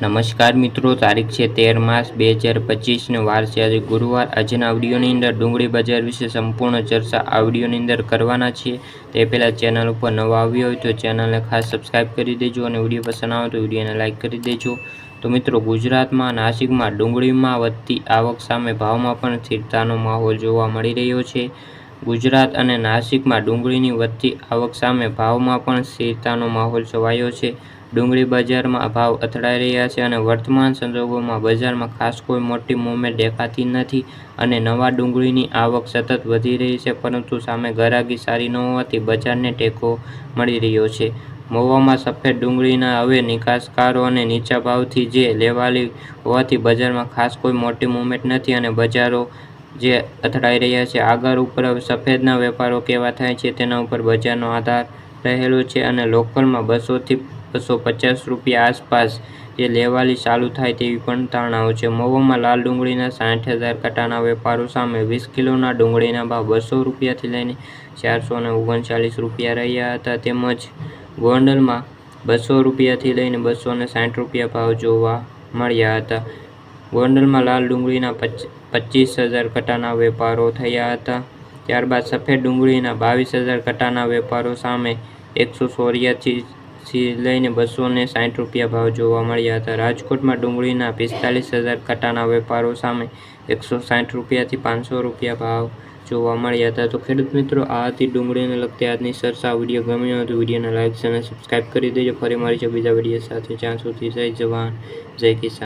નમસ્કાર મિત્રો, તારીખ છે તેર માસ બે હજાર પચીસને વાર છે. આજે ગુરુવાર. આજના આવડીઓની અંદર ડુંગળી બજાર વિશે સંપૂર્ણ ચર્ચા આવડીઓની અંદર કરવાના છીએ. તે પહેલાં ચેનલ ઉપર નવા આવ્યો હોય તો ચેનલને ખાસ સબસ્ક્રાઈબ કરી દેજો અને વીડિયો પસંદ આવે તો વિડીયોને લાઇક કરી દેજો. તો મિત્રો, ગુજરાતમાં, નાસિકમાં ડુંગળીમાં વધતી આવક સામે ભાવમાં પણ સ્થિરતાનો માહોલ જોવા મળી રહ્યો છે. ગુજરાત અને નાસિકમાં ડુંગળીની વધતી આવક સામે ભાવમાં પણ સ્થિરતાનો માહોલ છવાયો છે. ડુંગળી બજારમાં ભાવ અથડાઈ રહ્યા છે અને વર્તમાન સંજોગોમાં બજારમાં ખાસ કોઈ મોટી મૂવમેન્ટ દેખાતી નથી અને નવા ડુંગળીની આવક સતત વધી રહી છે, પરંતુ સામે ગરાગી સારી ન હોવાથી બજારને ટેકો મળી રહ્યો છે. મહુવામાં સફેદ ડુંગળીના હવે નિકાસકારો અને નીચા ભાવથી જે લેવાલી હોવાથી બજારમાં ખાસ કોઈ મોટી મૂવમેન્ટ નથી અને બજારો જે અથડાઈ રહ્યા છે. આગળ ઉપર સફેદના વેપારો કેવા થાય છે તેના ઉપર બજારનો આધાર રહેલો છે અને લોકલમાં બસોથી બસો પચાસ રૂપિયા આસપાસ જે લેવાલી ચાલુ થાય તેવી પણ ધારણાઓ છે. મહુવામાં લાલ ડુંગળીના સાઠ હજાર કટાના વેપારો સામે વીસ કિલોના ડુંગળીના ભાવ બસો રૂપિયાથી લઈને ચારસો ને ઓગણચાલીસ રૂપિયા રહ્યા હતા. તેમજ ગોંડલમાં બસો રૂપિયાથી લઈને બસો ને સાઠ રૂપિયા ભાવ જોવા મળ્યા હતા. ગોંડલમાં લાલ ડુંગળીના પચીસ હજાર કટાના વેપારો થયા હતા. ત્યારબાદ સફેદ ડુંગળીના બાવીસ હજાર કટાના વેપારો સામે એકસો સોરિયાથી લઈને બસો ને સાઠ રૂપિયા ભાવ જોવા મળ્યા હતા. રાજકોટમાં ડુંગળીના પિસ્તાલીસ હજાર કટાના વેપારો સામે એકસો સાઠ રૂપિયાથી પાંચસો રૂપિયા ભાવ જોવા મળ્યા હતા. તો ખેડૂત મિત્રો, આ હતી ડુંગળીને લગતી આજની સરસા વીડિયો ગમ્યો હતો વિડીયોને લાઇક અને સબસ્ક્રાઈબ કરી દેજો. ફરી મળી છે બીજા વીડિયો સાથે. જ્યાં સુધી જય જવાન, જય કિસાન.